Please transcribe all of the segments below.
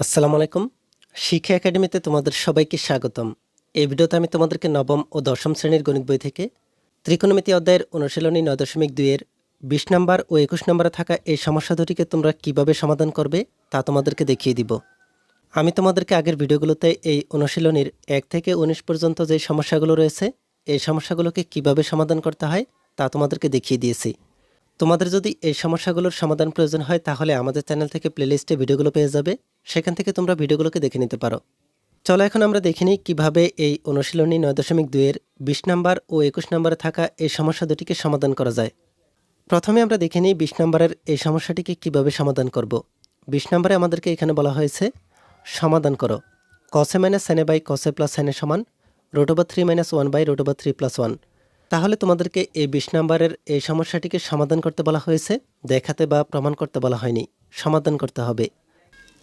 আসসালামু আলাইকুম। শিক্ষা একাডেমিতে তোমাদের সবাইকে স্বাগতম। এই ভিডিওতে আমি তোমাদেরকে নবম ও দশম শ্রেণির গণিত বই থেকে ত্রিকোণমিতি অধ্যায়ের অনুশীলনী নয় দশমিক দুইয়ের বিশ নম্বর ও একুশ নম্বরে থাকা এই সমস্যা দুটিকে তোমরা কীভাবে সমাধান করবে তা তোমাদেরকে দেখিয়ে দিব। আমি তোমাদেরকে আগের ভিডিওগুলোতে এই অনুশীলনীর এক থেকে উনিশ পর্যন্ত যে সমস্যাগুলো রয়েছে, এই সমস্যাগুলোকে কীভাবে সমাধান করতে হয় তা তোমাদেরকে দেখিয়ে দিয়েছি। তোমাদের যদি এই সমস্যাগুলোর সমাধান প্রয়োজন হয়, তাহলে আমাদের চ্যানেল থেকে প্লেলিস্টে ভিডিওগুলো পেয়ে যাবে। সেখান থেকে তোমরা ভিডিওগুলোকে দেখে নিতে পারো। চলো এখন আমরা দেখে নিই কীভাবে এই অনুশীলনী নয় দশমিক দুইয়ের বিশ নাম্বার ও একুশ নম্বরে থাকা এই সমস্যা দুটিকে সমাধান করা যায়। প্রথমে আমরা দেখে নিই বিশ নম্বরের এই সমস্যাটিকে কীভাবে সমাধান করব। বিশ নম্বরে আমাদেরকে এখানে বলা হয়েছে, সমাধান করো। কসে মাইনাস সেনে বাই কসে প্লাস সেনে সমান root over three minus one by root over three plus one তাহলে তোমাদেরকে এই বিশ নম্বরের এই সমস্যাটিকে সমাধান করতে বলা হয়েছে, দেখাতে বা প্রমাণ করতে বলা হয়নি। সমাধান করতে হবে।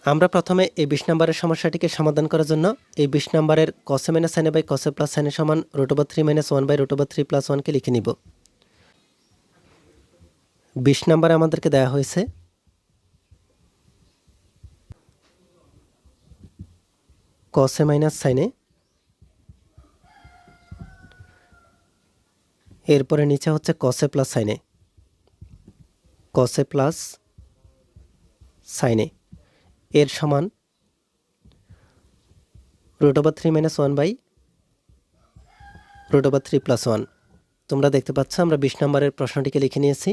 আমরা প্রথমে এই বিশ নম্বরের সমস্যাটিকে সমাধান করার জন্য এই বিশ নম্বরের কসে মাইনাস সাইনে বাই কসে প্লাস সাইনে সমান root over three minus one by root over three plus ওয়ানকে লিখে নিব। বিশ নম্বরে আমাদেরকে দেওয়া হয়েছে কসে মাইনাস সাইনে এরপরে নিচে হচ্ছে কসে প্লাস সাইনে কসে প্লাস সাইনে এর সমান root over three minus one by root over three plus one তোমরা দেখতে পাচ্ছ, আমরা বিশ নম্বরের প্রশ্নটিকে লিখে নিয়েছি।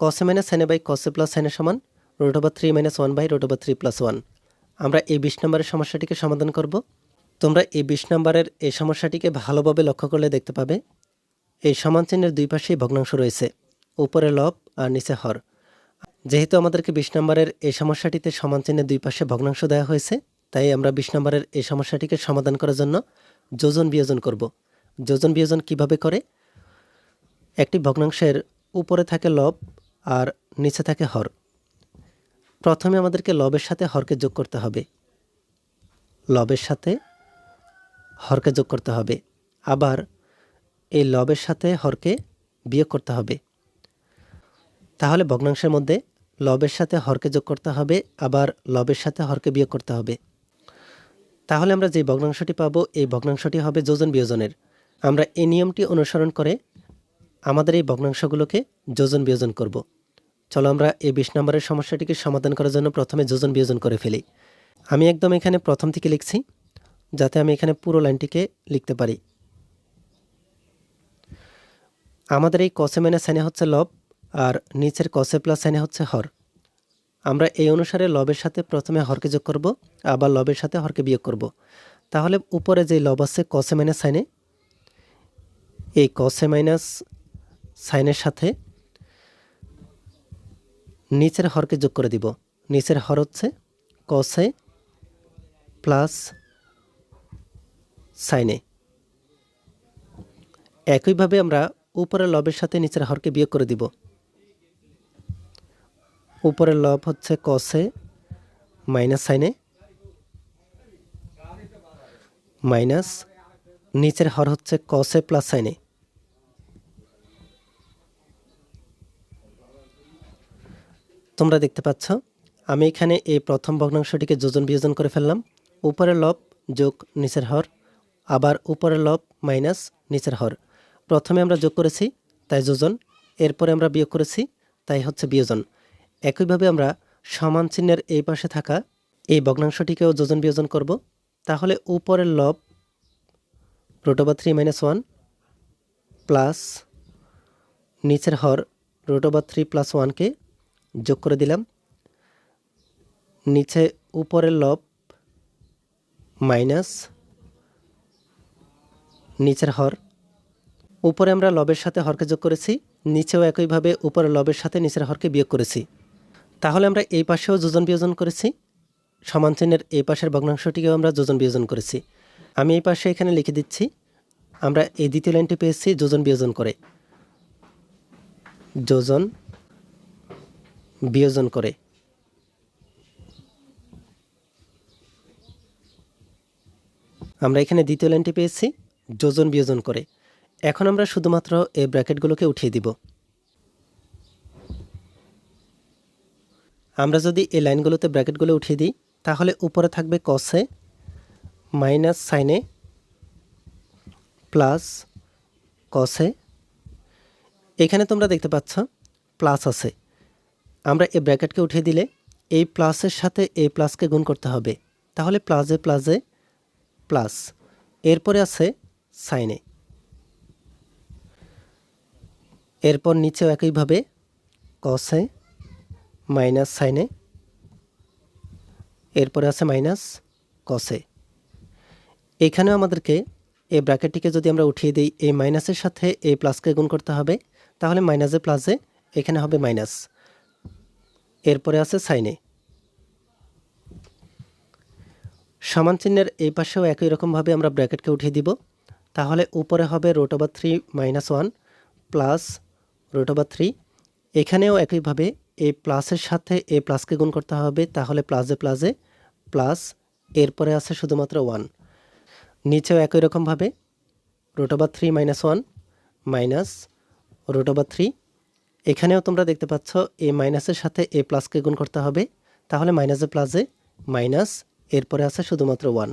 কসে মাইনাস সাইনে বাই কসে প্লাস সাইনের সমান root over three minus one by root over three plus one আমরা এই বিশ নম্বরের সমস্যাটিকে সমাধান করব। তোমরা এই বিশ নম্বরের এই সমস্যাটিকে ভালোভাবে লক্ষ্য করলে দেখতে পাবে, এই সমান চিহ্নের দুই পাশেই ভগ্নাংশ রয়েছে, উপরে লব আর নিচে হর। যেহেতু আমাদেরকে বিশ নম্বরের এই সমস্যাটিতে সমান চিহ্নে দুই পাশে ভগ্নাংশ দেওয়া হয়েছে, তাই আমরা বিশ নম্বরের এই সমস্যাটিকে সমাধান করার জন্য যোজন বিয়োজন করব। যোজন বিয়োজন কীভাবে করে? একটি ভগ্নাংশের উপরে থাকে লব আর নিচে থাকে হর। প্রথমে আমাদেরকে লবের সাথে হরকে যোগ করতে হবে। লবের সাথে হরকে যোগ করতে হবে। আবার এই লবের সাথে হরকে বিয়োগ করতে হবে। তাহলে ভগ্নাংশের মধ্যে লবের সাথে হরকে যোগ করতে হবে, আবার লবের সাথে হরকে বিয়োগ করতে হবে। তাহলে আমরা যে ভগ্নাংশটি পাবো, এই ভগ্নাংশটি হবে যোজন বিয়োজনের। আমরা এই নিয়মটি অনুসরণ করে আমাদের এই ভগ্নাংশগুলোকে যোজন বিয়োজন করব। চলো আমরা এই বিশ নম্বরের সমস্যাটিকে সমাধান করার জন্য প্রথমে যোজন বিয়োজন করে ফেলি। আমি একদম এখানে প্রথম থেকে লিখছি, যাতে আমি এখানে পুরো লাইনটিকে লিখতে পারি। আমাদের এই কসে মাইনাস সাইনে হচ্ছে লব আর নিচের কসে প্লাস সাইনে হচ্ছে হর। আমরা এই অনুসারে লবের সাথে প্রথমে হরকে যোগ করব, আবার লবের সাথে হরকে বিয়োগ করব। তাহলে উপরে যে লব আছে কসে মাইনাস সাইনে এই কসে মাইনাস সাইনের সাথে নিচের হরকে যোগ করে দিব। নিচের হর হচ্ছে কসে প্লাস সাইনে একইভাবে আমরা উপরের লবের সাথে নিচের হরকে বিয়োগ করে দিব। উপরের লব হচ্ছে কসে মাইনাস সাইনে মাইনাস নিচের হর হচ্ছে কসে প্লাস সাইনে তোমরা দেখতে পাচ্ছ, আমি এখানে এই প্রথম ভগ্নাংশটিকে যোজন বিয়োজন করে ফেললাম। উপরের লব যোগ নিচের হর, আবার উপরের লব মাইনাস নিচের হর। প্রথমে আমরা যোগ করেছি, তাই যোজন। এরপরে আমরা বিয়োগ করেছি, তাই হচ্ছে বিয়োজন। একইভাবে আমরা সমান চিহ্নের এই পাশে থাকা এই ভগ্নাংশটিকেও যোজন বিয়োজন করব। তাহলে উপরের লব root over three minus one plus নিচের হর রুট ওভার থ্রি প্লাস ওয়ানকে যোগ করে দিলাম। নিচে উপরের লব মাইনাস নিচের হর। উপরে আমরা লবের সাথে হরকে যোগ করেছি, নিচেও একইভাবে উপরে লবের সাথে নিচের হরকে বিয়োগ করেছি। তাহলে আমরা এই পাশেও যোজন বিয়োজন করেছি। সমান চিহ্নের এই পাশের ভগ্নাংশটিকেও আমরা যোজন বিয়োজন করেছি। আমি এই পাশে এখানে লিখে দিচ্ছি, আমরা এই দ্বিতীয় লাইনটি পেয়েছি যোজন বিয়োজন করে। যোজন বিয়োজন করে। আমরা এখানে দ্বিতীয় লাইনটি পেয়েছি, যোজন বিয়োজন করে। এখন আমরা শুধুমাত্র এই ব্র্যাকেটগুলোকে উঠিয়ে দিব। আমরা যদি এই লাইনগুলোতে ব্র্যাকেটগুলো উঠিয়ে দিই, তাহলে উপরে থাকবে কসে মাইনাস সাইনে প্লাস কসে এখানে তোমরা দেখতে পাচ্ছ প্লাস আছে। আমরা এই ব্র্যাকেটকে উঠিয়ে দিলে এই প্লাসের সাথে এই প্লাসকে গুণ করতে হবে। তাহলে প্লাসে প্লাসে প্লাস এরপরে আছে সাইনে এরপর নিচেও একইভাবে কসে মাইনাস সাইনে, এরপরে আছে মাইনাস কসে এখানেও আমাদেরকে এই ব্র্যাকেটটিকে যদি আমরা উঠিয়ে দিই এই মাইনাসের সাথে এই প্লাসকে গুণ করতে হবে, তাহলে মাইনাসে প্লাসে এখানে হবে মাইনাস। এরপরে আছে সাইনে। সমান চিহ্নের এই পাশেও একই রকমভাবে আমরা ব্র্যাকেটকে উঠিয়ে দিব, তাহলে উপরে হবে root over three minus one plus root over three এখানেও একইভাবে এই প্লাসের সাথে এ প্লাসকে গুণ করতে হবে, তাহলে প্লাসে প্লাসে প্লাস এরপরে আছে শুধুমাত্র ওয়ান নিচেও একই রকমভাবে root over three minus one minus root over three এখানেও তোমরা দেখতে পাচ্ছ এ মাইনাসের সাথে এ প্লাসকে গুণ করতে হবে, তাহলে মাইনাসে প্লাসে মাইনাস এরপরে আছে শুধুমাত্র ওয়ান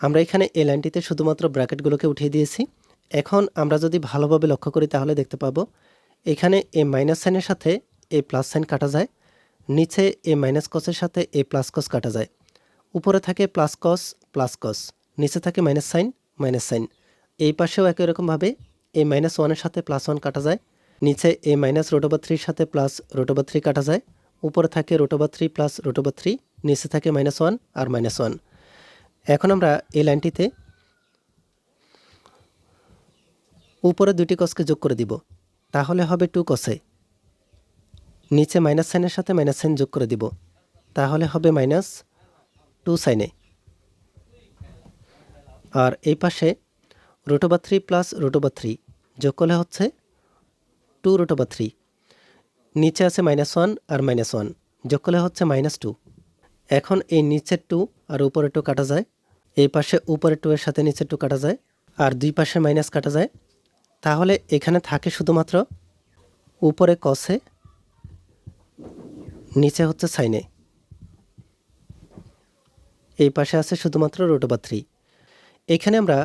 আমরা এখানে এ লাইনটিতে শুধুমাত্র ব্র্যাকেটগুলোকে উঠিয়ে দিয়েছি। এখন আমরা যদি ভালোভাবে লক্ষ্য করি, তাহলে দেখতে পাবো, এখানে এ মাইনাস সাইনের সাথে এ প্লাস সাইন কাটা যায়, নিচে এ মাইনাস কসের সাথে এ প্লাস কস কাটা যায়। উপরে থাকে প্লাস কস প্লাস কস, নিচে থাকে মাইনাস সাইন মাইনাস সাইন। এই পাশেও একই রকমভাবে এ মাইনাস ওয়ানের সাথে প্লাস ওয়ান কাটা যায়, নিচে এ মাইনাস রোটোবা থ্রির সাথে প্লাস রোটোবা থ্রি কাটা যায়, উপরে থাকে root over three plus root over three, নিচে থাকে মাইনাস ওয়ান আর মাইনাস ওয়ান। এখন আমরা এই লাইনটিতে উপরে দুটি কসকে যোগ করে দিব, তাহলে হবে টু কসে। নিচে মাইনাস সাইনের সাথে মাইনাস সাইন যোগ করে দিব। তাহলে হবে মাইনাস টু সাইনে আর এই পাশে root over three plus root over three যোগ করলে হচ্ছে টু রোটোবা থ্রি। নিচে আছে মাইনাস ওয়ান আর মাইনাস ওয়ান, যোগ করলে হচ্ছে মাইনাস টু। এখন এই নিচের টু আর উপরে টু কাটা যায়, এই পাশে উপরে টু এর সাথে নিচের টু কাটা যায়, আর দুই পাশে মাইনাস কাটা যায়। তাহলে এখানে থাকে শুধুমাত্র উপরে কসে নিচে হচ্ছে সাইনে। এই পাশে আছে শুধুমাত্র থ্রি। এখানে আমরা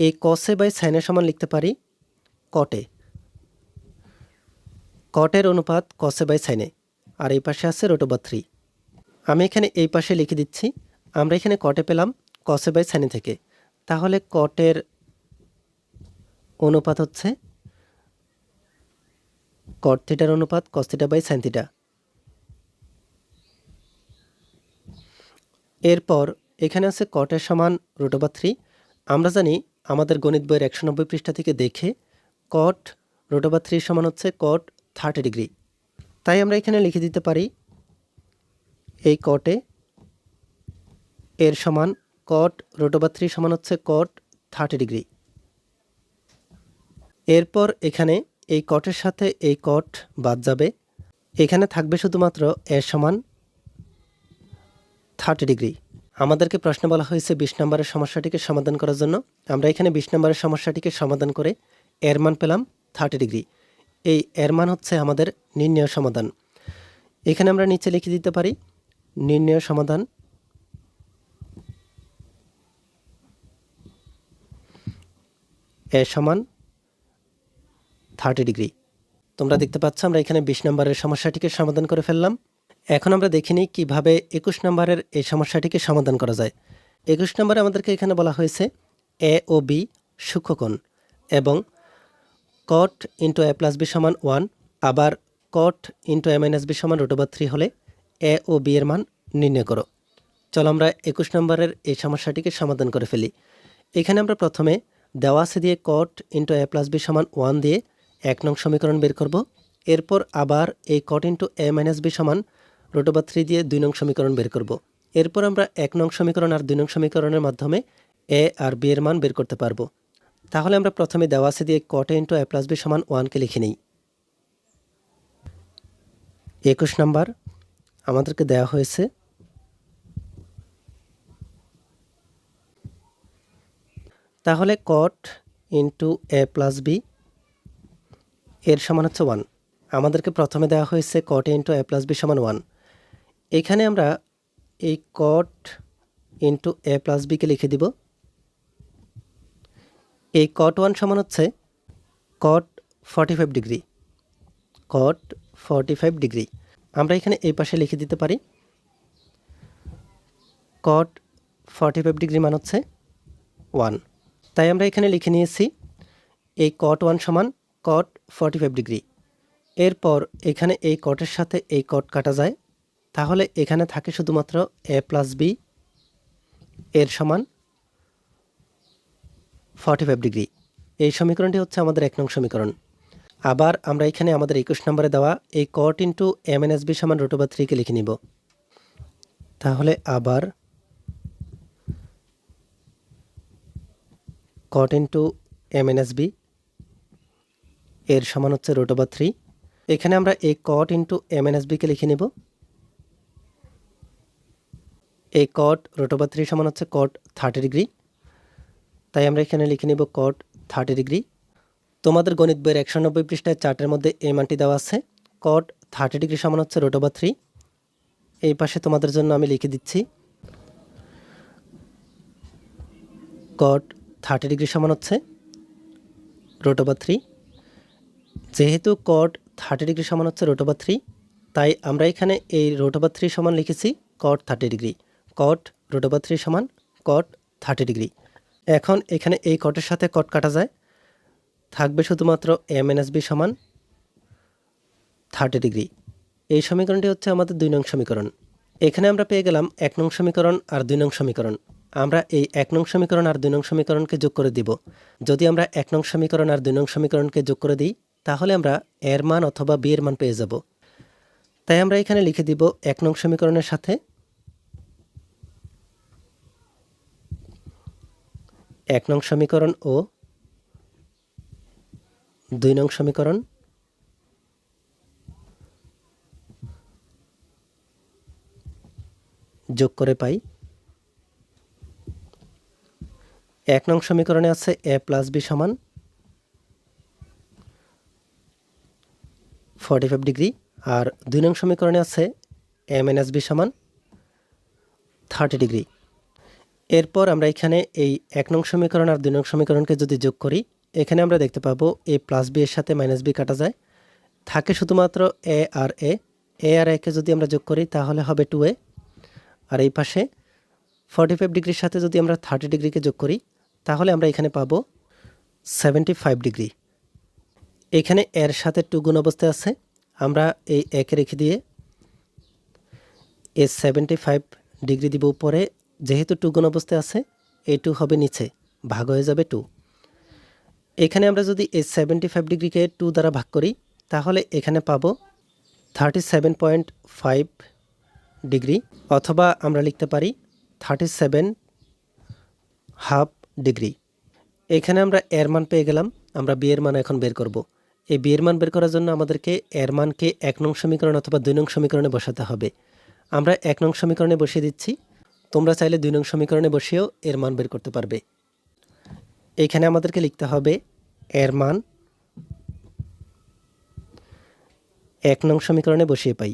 এই কসে বাই সাইনের সমান লিখতে পারি কটে কটের অনুপাত কসে বাই সাইনে আর এই পাশে আছে থ্রি। আমি এখানে এই পাশে লিখে দিচ্ছি, আমরা এখানে কটে পেলাম কসে বাই সাইনে থেকে। তাহলে কটের অনুপাত হচ্ছে কট থিটার অনুপাত cos theta by sine theta এরপর এখানে আছে কটের সমান রুটোবা থ্রি আমরা জানি আমাদের গণিত বইয়ের একশো নব্বই পৃষ্ঠা থেকে দেখে কট রুটোবা থ্রি সমান হচ্ছে কট থার্টি ডিগ্রি তাই আমরা এখানে লিখে দিতে পারি এই কটে এর সমান কট রুটোবা থ্রি সমান হচ্ছে কট থার্টি ডিগ্রি এরপর এখানে এই কটের সাথে এই কট বাদ যাবে। এখানে থাকবে শুধুমাত্র এর সমান থার্টি ডিগ্রি। আমাদেরকে প্রশ্ন বলা হয়েছে বিশ নম্বরের সমস্যাটিকে সমাধান করার জন্য। আমরা এখানে বিশ নম্বরের সমস্যাটিকে সমাধান করে এর মান পেলাম থার্টি ডিগ্রি। এই এর মান হচ্ছে আমাদের নির্ণয় সমাধান। এখানে আমরা নিচে লিখে দিতে পারি, নির্ণয় সমাধান। এ সমান থার্টি ডিগ্রি। তোমরা দেখতে পাচ্ছ, আমরা এখানে বিশ নম্বরের সমস্যাটিকে সমাধান করে ফেললাম। এখন আমরা দেখে নিই কীভাবে একুশ নম্বরের এই সমস্যাটিকে সমাধান করা যায়। একুশ নম্বরে আমাদেরকে এখানে বলা হয়েছে এ ও বি সূক্ষ্মকোণ এবং cot into A plus B সমান ওয়ান আবার cot into A minus B সমান রুট ওভার থ্রি হলে এ ও বি এর মান নির্ণয় করো। চলো আমরা একুশ নম্বরের এই সমস্যাটিকে সমাধান করে ফেলি। এখানে আমরা প্রথমে দেওয়া আছে দিয়ে cot into A plus B সমান ওয়ান দিয়ে এক নং সমীকরণ বের করব। এরপর আবার এই cot into A minus B সমান রুট ওভার থ্রি দিয়ে দুই নং সমীকরণ বের করব। এরপর আমরা এক নং সমীকরণ আর দুই নং সমীকরণের মাধ্যমে এ আর বি এর মান বের করতে পারব। তাহলে আমরা প্রথমে দেওয়া আছে দিয়ে কটে ইন্টু এ প্লাস বি সমান ওয়ানকে লিখে নিই। একুশ নাম্বার, আমাদেরকে দেওয়া হয়েছে তাহলে cot into A plus B এর সমান হচ্ছে ওয়ান। আমাদেরকে প্রথমে দেওয়া হয়েছে cot into A plus B সমান ওয়ান। এখানে আমরা এই কট ইন্টু এ প্লাস বিকে লিখে দিব। এই কট ওয়ান সমান হচ্ছে cot forty five degree cot forty five degree আমরা এখানে এই পাশে লিখে দিতে পারি কট ফর্টি ফাইভ ডিগ্রি মান হচ্ছে ওয়ান তাই আমরা এখানে লিখে নিয়েছি এই কট ওয়ান সমান কট ফর্টি ফাইভ ডিগ্রি এরপর এখানে এই কটের সাথে এই কট কাটা যায়। তাহলে এখানে থাকে শুধুমাত্র এ প্লাস বি এর সমান ফর্টি ফাইভ ডিগ্রি এই সমীকরণটি হচ্ছে আমাদের এক নং সমীকরণ। আবার আমরা এখানে আমাদের একুশ নম্বরে দেওয়া এই cot into M N S B সমান রোটো বা থ্রিকে লিখে নিব। তাহলে আবার cot into M N S B এর সমান হচ্ছে রোটো বা থ্রি এখানে আমরা এই cot into M N S বিকে লিখে নিব। এই কট রোটোবা থ্রি সমান হচ্ছে কট থার্টি ডিগ্রি তাই আমরা এখানে লিখে নিব কট থার্টি ডিগ্রি তোমাদের গণিত বইয়ের একশো নব্বই পৃষ্ঠায় চার্টের মধ্যে এই মানটি দেওয়া আছে। কট থার্টি ডিগ্রি সমান হচ্ছে রোটোবা থ্রি এই পাশে তোমাদের জন্য আমি লিখে দিচ্ছি। কট থার্টি ডিগ্রি সমান হচ্ছে রোটোবা থ্রি যেহেতু কট থার্টি ডিগ্রি সমান হচ্ছে রোটোবা থ্রি তাই আমরা এখানে এই রোটোবা থ্রি সমান লিখেছি cot thirty degree cot root over three সমান কট থার্টি ডিগ্রি এখন এখানে এই কটের সাথে কট কাটা যায়। থাকবে শুধুমাত্র এম এন এস বি সমান থার্টি ডিগ্রি এই সমীকরণটি হচ্ছে আমাদের দুই নং সমীকরণ। এখানে আমরা পেয়ে গেলাম এক নং সমীকরণ আর দুই নং সমীকরণ। আমরা এই এক নং সমীকরণ আর দুই নং সমীকরণকে যোগ করে দিব। যদি আমরা এক নং সমীকরণ আর দুই নং সমীকরণকে যোগ করে দিই, তাহলে আমরা এর মান অথবা বি এর মান পেয়ে যাব। তাই আমরা এখানে লিখে দিব এক নং সমীকরণের সাথে এক নং সমীকরণ ও দুই নং সমীকরণ। যোগ করে পাই। এক নং সমীকরণে আছে এ প্লাস বি সমান ফর্টি ফাইভ ডিগ্রি, আর দুই নং সমীকরণে আছে এম এন এস বি সমান থার্টি ডিগ্রি। এরপর আমরা এখানে এই এক নং সমীকরণ আর দুই নং সমীকরণকে যদি যোগ করি, এখানে আমরা দেখতে পাবো এ প্লাস বি এর সাথে মাইনাস বি কাটা যায়। থাকে শুধুমাত্র এ আর এ এ আর একে যদি আমরা যোগ করি, তাহলে হবে টু এ আর এই পাশে ফর্টি ফাইভ ডিগ্রির সাথে যদি আমরা থার্টি ডিগ্রিকে যোগ করি, তাহলে আমরা এখানে পাবো সেভেন্টি ফাইভ ডিগ্রি। এখানে এর সাথে টু গুণ অবস্থায় আছে। আমরা এই একে রেখে দিয়ে এ সেভেন্টি ফাইভ ডিগ্রি দিব উপরে যেহেতু টু গুণ অবস্থায় আছে, এই টু হবে নিচে, ভাগ হয়ে যাবে টু। এখানে আমরা যদি এই সেভেন্টি ফাইভ ডিগ্রিকে টু দ্বারা ভাগ করি, তাহলে এখানে পাবো thirty seven point five degree, অথবা আমরা লিখতে পারি থার্টি সেভেন হাফ ডিগ্রি। এখানে আমরা এর মান পেয়ে গেলাম, আমরা বিয়ের মান এখন বের করব। এই বিয়ের মান বের করার জন্য আমাদেরকে এর মানকে এক নং সমীকরণ অথবা দুই নং সমীকরণে বসাতে হবে। আমরা এক নং সমীকরণে বসিয়ে দিচ্ছি তোমরা চাইলে দুই নং সমীকরণে বসিয়েও এর মান বের করতে পারবে। এখানে আমাদেরকে লিখতে হবে এর মান এক নং সমীকরণে বসিয়ে পাই।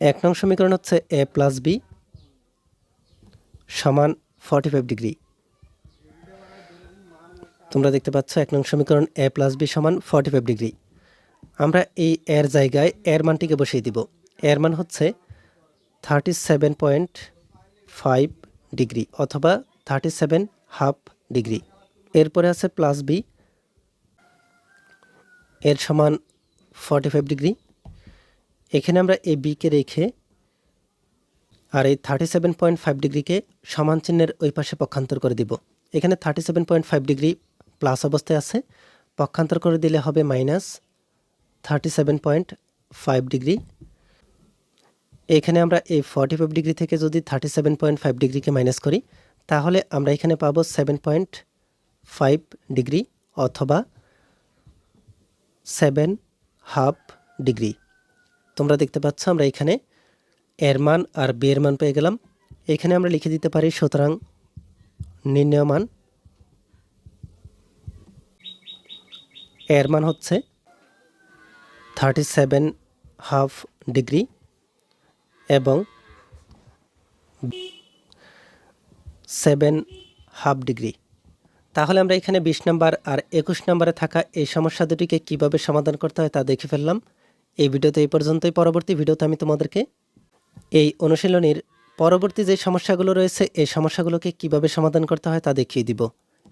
এক নং সমীকরণ হচ্ছে এ প্লাস বি সমান ফর্টি ফাইভ ডিগ্রি। তোমরা দেখতে পাচ্ছ এক নং সমীকরণ এ প্লাস বি সমান ফর্টি ফাইভ ডিগ্রি আমরা এই এর জায়গায় এর মানটিকে বসিয়ে দিব। এর মান হচ্ছে thirty seven point five degree অথবা থার্টি সেভেন হাফ ডিগ্রি এরপরে আছে প্লাস বি এর সমান ফর্টি ফাইভ ডিগ্রি এখানে আমরা এই বিকে রেখে আর এই থার্টি সেভেন পয়েন্ট ফাইভ ডিগ্রিকে সমান চিহ্নের ওই পাশে পক্ষান্তর করে দিব। এখানে thirty seven point five degree plus অবস্থায় আছে। পক্ষান্তর করে দিলে হবে minus thirty seven point five degree. এখানে আমরা এই ফর্টি ফাইভ ডিগ্রি থেকে যদি থার্টি সেভেন পয়েন্ট ফাইভ ডিগ্রিকে মাইনাস করি, তাহলে আমরা এখানে পাবো সেভেন পয়েন্ট ফাইভ ডিগ্রি অথবা সেভেন হাফ ডিগ্রি। তোমরা দেখতে পাচ্ছ আমরা এখানে এর মান আর বি এর মান পেয়ে গেলাম। এখানে আমরা লিখে দিতে পারি সুতরাং নির্ণয় মান এর মান হচ্ছে থার্টি সেভেন হাফ ডিগ্রি এবং সেভেন হাফ ডিগ্রি তাহলে আমরা এখানে বিশ নাম্বার আর একুশ নম্বরে থাকা এই সমস্যা দুটিকে কীভাবে সমাধান করতে হয় তা দেখে ফেললাম। এই ভিডিওতে এই পর্যন্তই। পরবর্তী ভিডিওতে আমি তোমাদেরকে এই অনুশীলনীর পরবর্তী যে সমস্যাগুলো রয়েছে, এই সমস্যাগুলোকে কীভাবে সমাধান করতে হয় তা দেখিয়ে দিব।